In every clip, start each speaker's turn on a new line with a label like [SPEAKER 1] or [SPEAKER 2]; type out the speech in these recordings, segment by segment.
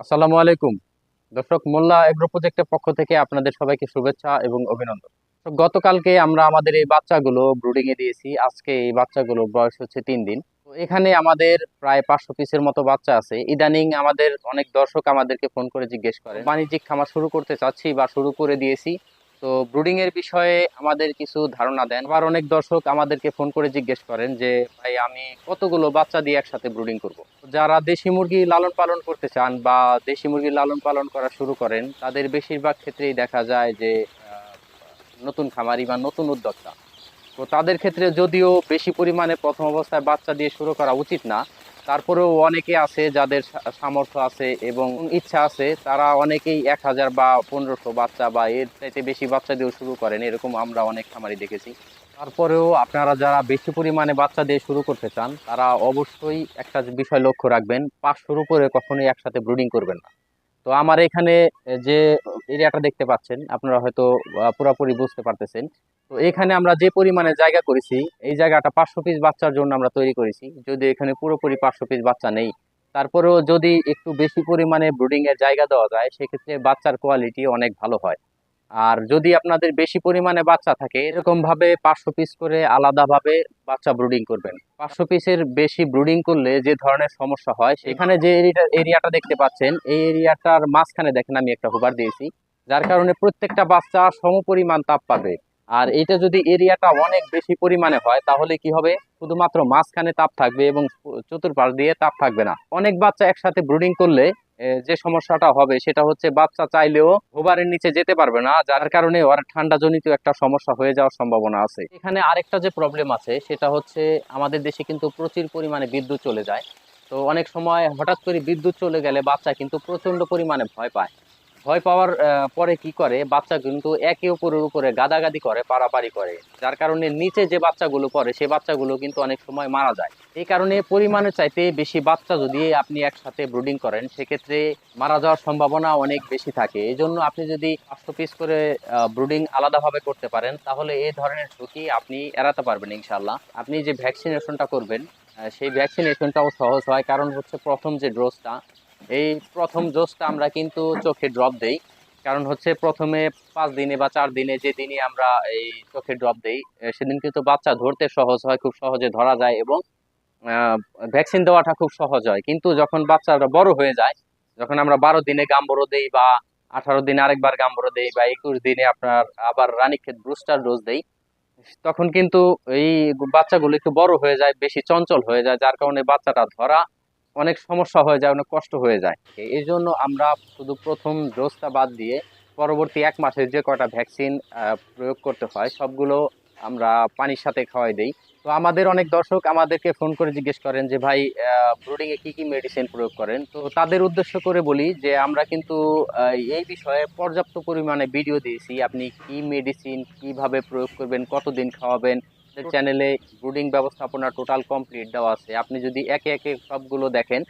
[SPEAKER 1] আসসালামু আলাইকুম। দর্শক, মোল্লা এগ্রো প্রজেক্টের পক্ষ থেকে আপনাদের সবাইকে শুভেচ্ছা এবং অভিনন্দন। গতকালকে আমরা আমাদের এই বাচ্চাগুলো ব্রুডিং এ দিয়েছি। আজকে এই বাচ্চাগুলো বয়স হচ্ছে তিন দিন। তো এখানে আমাদের প্রায় পাঁচশো পিসের মতো বাচ্চা আছে। ইদানিং আমাদের অনেক দর্শক আমাদেরকে ফোন করে জিজ্ঞেস করে, বাণিজ্যিক খামার শুরু করতে চাচ্ছি বা শুরু করে দিয়েছি। তো ব্রুডিং এর বিষয়ে আমাদের কিছু ধারণা দেন। আবার অনেক দর্শক আমাদেরকে ফোন করে জিজ্ঞেস করেন যে, ভাই, আমি কতগুলো বাচ্চা দিয়ে একসাথে ব্রুডিং করব? যারা দেশি মুরগি লালন পালন করতে চান বা দেশি মুরগি লালন পালন করা শুরু করেন, তাদের বেশিরভাগ ক্ষেত্রেই দেখা যায় যে নতুন খামারি বা নতুন উদ্যোক্তা। তো তাদের ক্ষেত্রে যদিও বেশি পরিমাণে প্রথম অবস্থায় বাচ্চা দিয়ে শুরু করা উচিত না তারপরেও অনেকে আছে যাদের সামর্থ্য আছে এবং ইচ্ছা আছে, তারা অনেকেই এক হাজার বা পনেরোশো বাচ্চা বা এর চাইতে বেশি বাচ্চা দিয়েও শুরু করেন, এরকম আমরা অনেক খামারি দেখেছি। তারপরেও আপনারা যারা বেশি পরিমাণে বাচ্চা দিয়ে শুরু করতে চান, তারা অবশ্যই একটা বিষয় লক্ষ্য রাখবেন, পাঁচশোর উপরে কখনোই একসাথে ব্রুডিং করবেন না। তো আমার এখানে যে এরিয়াটা দেখতে পাচ্ছেন, আপনারা হয়তো পুরাপুরি বুঝতে পারতেছেন। তো এখানে আমরা যে পরিমাণে জায়গা করেছি, এই জায়গাটা পাঁচশো পিস বাচ্চার জন্য আমরা তৈরি করেছি। যদি এখানে পুরোপুরি পাঁচশো পিস বাচ্চা নেই, তারপরেও যদি একটু বেশি পরিমাণে ব্রুডিং এর জায়গা দেওয়া যায়, সেক্ষেত্রে বাচ্চার কোয়ালিটি অনেক ভালো হয়। আর যদি আপনাদের বেশি পরিমাণে বাচ্চা থাকে এরকম ভাবে পাঁচশো পিস করে আলাদাভাবে বাচ্চা ব্রুডিং করবেন। পাঁচশো পিসের বেশি ব্রুডিং করলে যে ধরনের সমস্যা হয়, সেখানে যে এরিয়াটা দেখতে পাচ্ছেন, এই এরিয়াটার মাঝখানে দেখেন, আমি একটা হোবার দিয়েছি, যার কারণে প্রত্যেকটা বাচ্চা সমপরিমাণ তাপ পাবে। আর এটা যদি এরিয়াটা অনেক বেশি পরিমাণে হয়, তাহলে কি হবে? শুধুমাত্র মাঝখানে তাপ থাকবে এবং চতুর্পাশ দিয়ে তাপ থাকবে না। অনেক বাচ্চা একসাথে ব্রুডিং করলে যে সমস্যাটা হবে সেটা হচ্ছে বাচ্চা চাইলেও হোবারের নিচে যেতে পারবে না, যার কারণে ওর ঠান্ডা জনিত একটা সমস্যা হয়ে যাওয়ার সম্ভাবনা আছে। এখানে আরেকটা যে প্রবলেম আছে সেটা হচ্ছে আমাদের দেশে কিন্তু প্রচুর পরিমাণে বিদ্যুৎ চলে যায়। তো অনেক সময় হঠাৎ করে বিদ্যুৎ চলে গেলে বাচ্চা কিন্তু প্রচণ্ড পরিমাণে ভয় পায়। ভয় পাওয়ার পরে কি করে? বাচ্চা কিন্তু একে অপরের উপরে গাদাগাদি করে, পারাপারি করে। যার কারণে নিচে যে বাচ্চাগুলো পড়ে, সেই বাচ্চাগুলো কিন্তু অনেক সময় মারা যায়। এই কারণে পরিমাণের চাইতে বেশি বাচ্চা যদি আপনি একসাথে ব্রুডিং করেন, সেক্ষেত্রে মারা যাওয়ার সম্ভাবনা অনেক বেশি থাকে। এই জন্য আপনি যদি পাঁচশো পিস করে ব্রুডিং আলাদাভাবে করতে পারেন, তাহলে এই ধরনের ঝুঁকি আপনি এড়াতে পারবেন ইনশাল্লাহ আপনি যে ভ্যাকসিনেশনটা করবেন সেই ভ্যাকসিনেশনটাও সহজ হয়। কারণ হচ্ছে প্রথম যে ডোজটা এই প্রথম ডোজটা আমরা কিন্তু চোখে ড্রপ দেই। কারণ হচ্ছে প্রথমে পাঁচ দিনে বা চার দিনে যে আমরা এই চোখে ড্রপ দেই সেদিন কিন্তু বাচ্চা ধরতে সহজ হয়, খুব সহজে ধরা যায় এবং ভ্যাকসিন দেওয়াটা খুব সহজ হয়। কিন্তু যখন বাচ্চারা বড় হয়ে যায়, যখন আমরা বারো দিনে গাম্বরো দেই বা আঠারো দিনে আরেকবার গাম্বরো দেই বা একুশ দিনে আপনার আবার রানীক্ষেত ব্রুস্টার ডোজ দেই, তখন কিন্তু এই বাচ্চাগুলো একটু বড় হয়ে যায়, বেশি চঞ্চল হয়ে যায়, যার কারণে বাচ্চাটা ধরা অনেক সমস্যা হয়ে যায়, অনেক কষ্ট হয়ে যায়। এই জন্য আমরা শুধু প্রথম ডোজটা বাদ দিয়ে পরবর্তী এক মাসের যে কটা ভ্যাকসিন প্রয়োগ করতে হয়, সবগুলো আমরা পানির সাথে খাওয়াই দেই। তো আমাদের অনেক দর্শক আমাদেরকে ফোন করে জিজ্ঞেস করেন যে, ভাই ব্রুডিং এ কি কি মেডিসিন প্রয়োগ করেন? তো তাদের উদ্দেশ্য করে বলি যে, আমরা কিন্তু এই বিষয়ে পর্যাপ্ত পরিমাণে ভিডিও দিয়েছি। আপনি কি মেডিসিন কীভাবে প্রয়োগ করবেন, কতদিন খাওয়াবেন চ্যানেলে ব্রুডিং ব্যবস্থাপনা টোটাল কমপ্লিট দেওয়া আছে। আপনি যদি একে একে সবগুলো দেখেন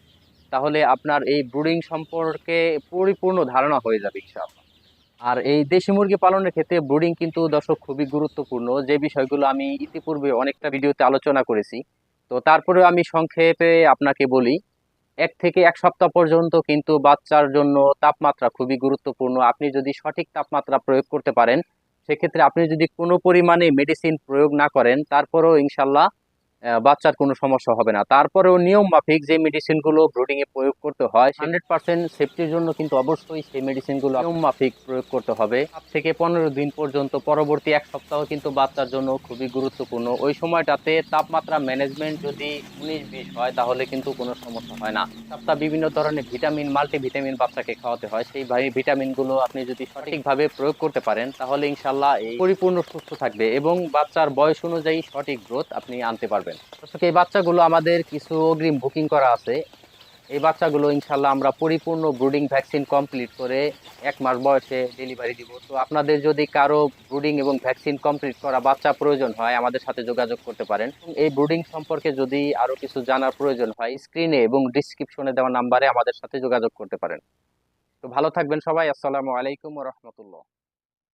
[SPEAKER 1] তাহলে আপনার এই ব্রুডিং সম্পর্কে পরিপূর্ণ ধারণা হয়ে যাবে ইনশাআল্লাহ। আর এই দেশি মুরগি পালনের ক্ষেত্রে ব্রুডিং কিন্তু দর্শক খুবই গুরুত্বপূর্ণ। যে বিষয়গুলো আমি ইতিপূর্বে অনেকটা ভিডিওতে আলোচনা করেছি তো তারপরে আমি সংক্ষেপে আপনাকে বলি এক থেকে এক সপ্তাহ পর্যন্ত কিন্তু বাচ্চার জন্য তাপমাত্রা খুবই গুরুত্বপূর্ণ। আপনি যদি সঠিক তাপমাত্রা প্রয়োগ করতে পারেন সেক্ষেত্রে আপনি যদি কোনো পরিমাণে মেডিসিন প্রয়োগ না করেন তারপরেও ইনশাল্লাহ বাচ্চার কোনো সমস্যা হবে না। তারপরেও নিয়ম মাফিক যে মেডিসিনগুলো ব্রুডিংয়ে প্রয়োগ করতে হয় হান্ড্রেড পার্সেন্ট সেফটির জন্য কিন্তু অবশ্যই সেই মেডিসিনগুলো নিয়ম মাফিক প্রয়োগ করতে হবে। সাত থেকে পনেরো দিন পর্যন্ত পরবর্তী এক সপ্তাহ কিন্তু বাচ্চার জন্য খুবই গুরুত্বপূর্ণ। ওই সময়টাতে তাপমাত্রা ম্যানেজমেন্ট যদি উনিশ বিশ হয়, তাহলে কিন্তু কোনো সমস্যা হয় না। সপ্তাহ বিভিন্ন ধরনের ভিটামিন মাল্টিভিটামিন বাচ্চাকে খাওয়াতে হয়। সেই ভিটামিনগুলো আপনি যদি সঠিকভাবে প্রয়োগ করতে পারেন, তাহলে ইনশাল্লাহ এই পরিপূর্ণ সুস্থ থাকবে এবং বাচ্চার বয়স অনুযায়ী সঠিক গ্রোথ আপনি আনতে পারবেন। দর্শক, এই বাচ্চাগুলো আমাদের কিছু অগ্রিম বুকিং করা আছে। এই বাচ্চাগুলো ইনশাল্লাহ আমরা পরিপূর্ণ ব্রুডিং ভ্যাকসিন কমপ্লিট করে এক মাস বয়সে ডেলিভারি দিব। তো আপনাদের যদি কারও ব্রুডিং এবং ভ্যাকসিন কমপ্লিট করা বাচ্চা প্রয়োজন হয়, আমাদের সাথে যোগাযোগ করতে পারেন। এই ব্রুডিং সম্পর্কে যদি আরও কিছু জানার প্রয়োজন হয় স্ক্রিনে এবং ডিসক্রিপশনে দেওয়া নাম্বারে আমাদের সাথে যোগাযোগ করতে পারেন। তো ভালো থাকবেন সবাই। আসসালামু আলাইকুম রহমতুল্লাহ।